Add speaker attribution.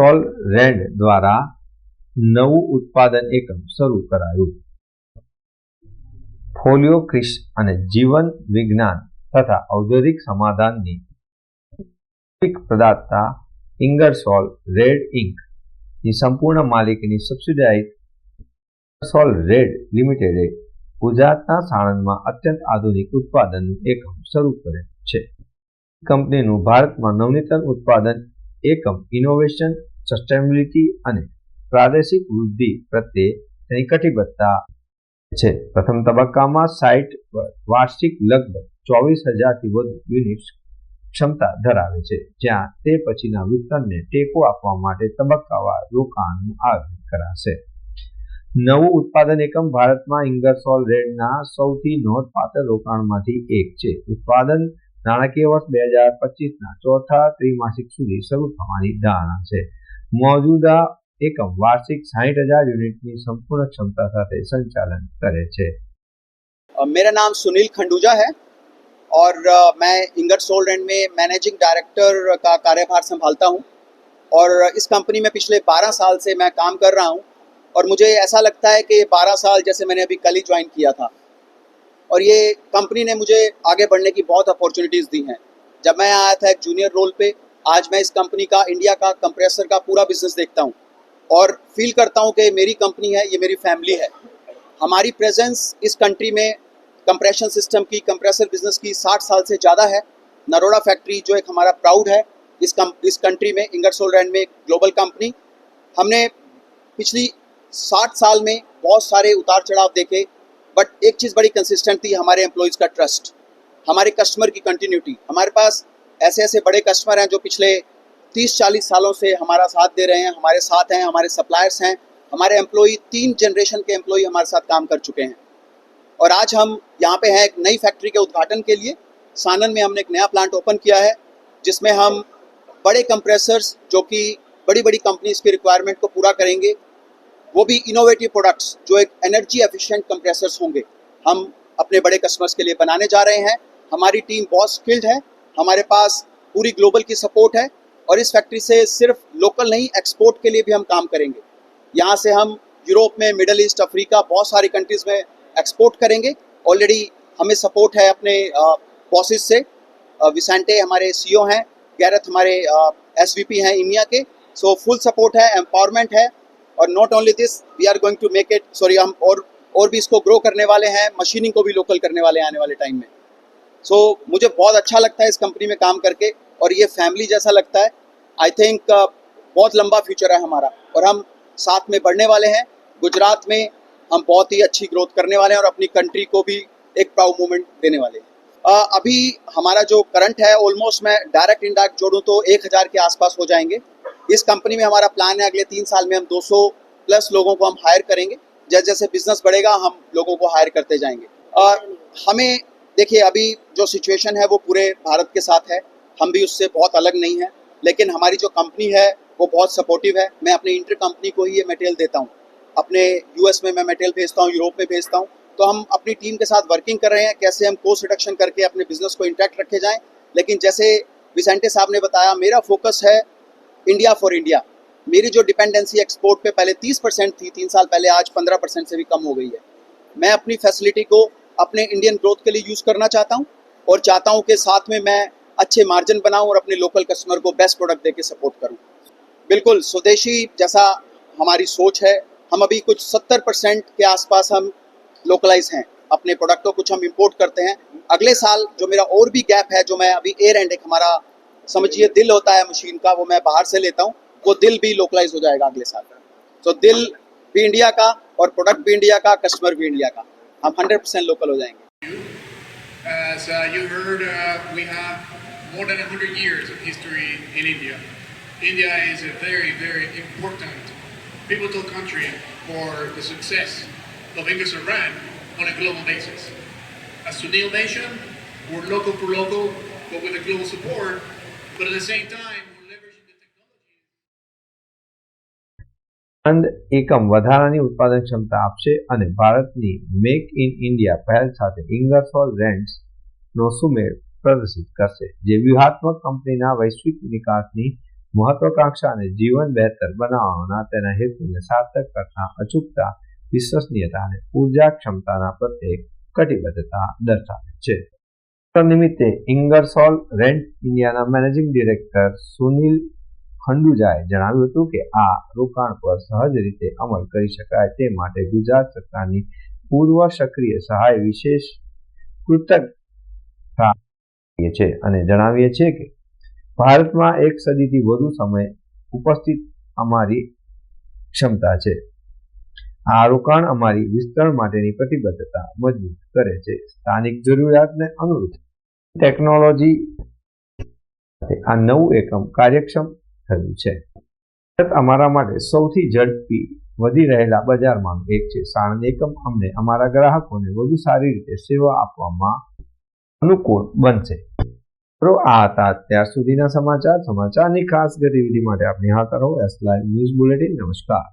Speaker 1: સોલ રેન્ડ દ્વારા નવું ઉત્પાદન એકમ શરૂ કરાયું. ફોલિયો ક્રિશ અને જીવન વિજ્ઞાન તથા ઔદ્યોગિક સમાધાનની પ્રદાતા ઇંગરસોલ રેડ ઇન્કની સંપૂર્ણ માલિકીની સબસિડાઇઝ સોલ રેડ લિમિટેડે ગુજરાતના સાણંદમાં અત્યંત આધુનિક ઉત્પાદનનું એકમ શરૂ કરેલ છે. કંપનીનું ભારતમાં નવનીતન ઉત્પાદન એકમ ઇનોવેશન સસ્ટેનેબિલિટી અને પ્રાદેશિક વૃદ્ધિ પ્રત્યે તેની કટિબદ્ધતા છે. પ્રથમ તબક્કામાં સાઇટ વાર્ષિક લગભગ ચોવીસ હજારથી વધુ યુનિટ્સ ક્ષમતા ધરાવે છે, જ્યાં તે પછીના વિતરણને ટેકો આપવા માટે તબક્કાવાર રોકાણનું આયોજન કરાશે. નવું ઉત્પાદન એકમ ભારતમાં ઇંગરસોલ રેડના સૌથી નોંધપાત્ર રોકાણમાંથી એક છે. ઉત્પાદન નાણાકીય વર્ષ બે હજાર પચીસના ચોથા ત્રિમાસિક સુધી શરૂ થવાની ધારણા છે. मौजूदा મોજુદા वार्षिक साठ हज़ार यूनिट की संपूर्ण क्षमता साथ संचालन करे छे।
Speaker 2: मेरा नाम सुनील खंडूजा है और मैं इंगरसोल रेंड में मैनेजिंग डायरेक्टर का कार्यभार संभालता हूँ और इस कंपनी में पिछले 12 साल से मैं काम कर रहा हूँ और मुझे ऐसा लगता है कि 12 साल जैसे मैंने अभी कल ही ज्वाइन किया था और ये कंपनी ने मुझे आगे बढ़ने की बहुत अपॉर्चुनिटीज़ दी हैं जब मैं आया था एक जूनियर रोल पे आज मैं इस कंपनी का, इंडिया का कंप्रेसर का पूरा बिज़नेस देखता हूँ और फील करता हूँ कि मेरी कंपनी है, ये मेरी फैमिली है। हमारी प्रेजेंस इस कंट्री में कंप्रेशन सिस्टम की कंप्रेसर बिज़नेस की 60 साल से ज़्यादा है। नरोड़ा फैक्ट्री जो एक हमारा प्राउड है, इस कम, इस कंट्री में इंगरसोल रैंड में एक ग्लोबल कंपनी हमने पिछली 60 साल में बहुत सारे उतार चढ़ाव देखे बट एक चीज़ बड़ी कंसिस्टेंट थी, हमारे एम्प्लॉयज़ का ट्रस्ट हमारे कस्टमर की कंटिन्यूटी हमारे पास ऐसे ऐसे बड़े कस्टमर हैं जो पिछले 30-40 सालों से हमारा साथ दे रहे हैं, हमारे साथ हैं, हमारे सप्लायर्स हैं, हमारे एम्प्लॉय तीन जनरेशन के एम्प्लॉय हमारे साथ काम कर चुके हैं। और आज हम यहाँ पे हैं एक नई फैक्ट्री के उद्घाटन के लिए। सानन में हमने एक नया प्लांट ओपन किया है, जिसमें हम बड़े कंप्रेसर्स जो कि बड़ी बड़ी कंपनीज़ की रिक्वायरमेंट को पूरा करेंगे, वो भी इनोवेटिव प्रोडक्ट्स जो एक एनर्जी एफिशिएंट कंप्रेसर्स होंगे। हम अपने बड़े कस्टमर्स के लिए बनाने जा रहे हैं। हमारी टीम बहुत स्किल्ड है हमारे पास पूरी ग्लोबल की सपोर्ट है और इस फैक्ट्री से सिर्फ़ लोकल नहीं एक्सपोर्ट के लिए भी हम काम करेंगे। यहाँ से हम यूरोप में, मिडल ईस्ट, अफ्रीका, बहुत सारी कंट्रीज़ में एक्सपोर्ट करेंगे। ऑलरेडी हमें सपोर्ट है अपने बॉसेस से। विसेंटे हमारे सीईओ हैं गैरत हमारे एसवीपी हैं इंडिया के। सो फुल सपोर्ट है एम्पावरमेंट है। और not only this we are going to make it sorry हम और और भी इसको ग्रो करने वाले हैं मशीनिंग को भी लोकल करने वाले आने वाले टाइम में। सो so, मुझे बहुत अच्छा लगता है इस कंपनी में काम करके और ये फैमिली जैसा लगता है। आई थिंक uh, बहुत लंबा फ्यूचर है हमारा और हम साथ में बढ़ने वाले हैं। गुजरात में हम बहुत ही अच्छी ग्रोथ करने वाले हैं और अपनी कंट्री को भी एक प्राउड मोमेंट देने वाले हैं। अ, अभी हमारा जो करंट है ऑलमोस्ट मैं डायरेक्ट इंडायरेक्ट जोड़ूँ तो एक हज़ार के आसपास हो जाएँगे। इस कंपनी में हमारा प्लान है अगले तीन साल में हम 200 प्लस लोगों को हम हायर करेंगे। जैसे जैसे बिज़नेस बढ़ेगा हम लोगों को हायर करते जाएँगे। और हमें देखिए, अभी जो सिचुएशन है वो पूरे भारत के साथ है। हम भी उससे बहुत अलग नहीं है, लेकिन हमारी जो कंपनी है, वो बहुत सपोर्टिव है। मैं अपनी इंटर कंपनी को ही ये मटेरियल देता हूँ। अपने यूएस में मैं मटेरियल भेजता हूँ यूरोप में भेजता हूँ। तो हम अपनी टीम के साथ वर्किंग कर रहे हैं, कैसे हम कोस्ट रिडक्शन करके अपने बिज़नेस को इंटैक्ट रखे जाएँ। लेकिन जैसे विसेंटे साहब ने बताया, मेरा फोकस है इंडिया फॉर इंडिया मेरी जो डिपेंडेंसी एक्सपोर्ट पे पहले 30 परसेंट थी, तीन साल पहले, आज 15 परसेंट से भी कम हो गई है। मैं अपनी फैसिलिटी को अपने इंडियन ग्रोथ के लिए यूज़ करना चाहता हूँ और चाहता हूँ कि साथ में मैं अच्छे मार्जिन बनाऊँ और अपने लोकल कस्टमर को बेस्ट प्रोडक्ट दे सपोर्ट करूँ। बिल्कुल, स्वदेशी जैसा हमारी सोच है, हम अभी कुछ 70 परसेंट के आसपास हम लोकलाइज हैं। अपने प्रोडक्ट को कुछ हम इंपोर्ट करते हैं। अगले साल जो मेरा और भी गैप है, जो मैं अभी एयर एंड एक हमारा समझिए दिल होता है मशीन का, वो मैं बाहर से लेता हूँ, वो दिल भी लोकलाइज हो जाएगा अगले साल। तो दिल भी इंडिया का और प्रोडक्ट भी इंडिया का कस्टमर भी इंडिया का। हम हंड्रेड परसेंट लोकल हो जाएंगे
Speaker 3: As uh, you heard, uh, we have more than 100 years of history in India. India is a very, very important pivotal country for the success of Ingersoll Rand on a global basis. As Sunil mentioned, we're local for local, but with a global support, but at the same time,
Speaker 1: આનંદ એકમ વધારાની ઉત્પાદન ક્ષમતા આપશે અને ભારતની make in India પહેલ સાથે ઇંગરસોલ રેન્ડ્સ નો સુમેળ પ્રદર્શિત કરશે, જે વ્યૂહાત્મક કંપનીના વૈશ્વિક નિકાસની મહત્વાકાંક્ષા અને જીવન બહેતર બનાવવાના તેના હેતુને સાર્થક કરતા અચૂકતા, વિશ્વસનીયતા અને ઊર્જા ક્ષમતાના પ્રત્યે કટિબદ્ધતા દર્શાવે છે. નિમિત્તે ઇંગરસોલ રેન્ટ ઇન્ડિયાના મેનેજિંગ ડિરેક્ટર સુનિલ ખંડુજાએ જણાવ્યું હતું કે આ રોકાણ પર સહજ રીતે અમલ કરી શકાય તે માટે ગુજરાત સરકારની પૂર્વ સક્રિય સહાય વિશેષ કૃતજ્ઞતા છે અને જણાવીએ છીએ કે ભારતમાં એક સદીથી વધુ સમય ઉપસ્થિત અમારી ક્ષમતા છે. આ રોકાણ અમારી વિસ્તરણ માટેની પ્રતિબદ્ધતા મજબૂત કરે છે. સ્થાનિક જરૂરિયાતને અનુરૂપ ટેકનોલોજી આ નવું એકમ કાર્યક્ષમ થયું છે. ભારત અમારા માટે સૌથી ઝડપી વધી રહેલા બજારમાંનું એક છે સાણંદ એકમ અમને અમારા ગ્રાહકોને વધુ સારી રીતે સેવા આપવામાં અનુકૂળ બનશે. મિત્રો આ હતા અત્યાર સુધીના સમાચાર. સમાચારની ખાસ ગતિવિધિ માટે આપણે હાથ રહો એસ લાઈવ ન્યૂઝ બુલેટિન નમસ્કાર.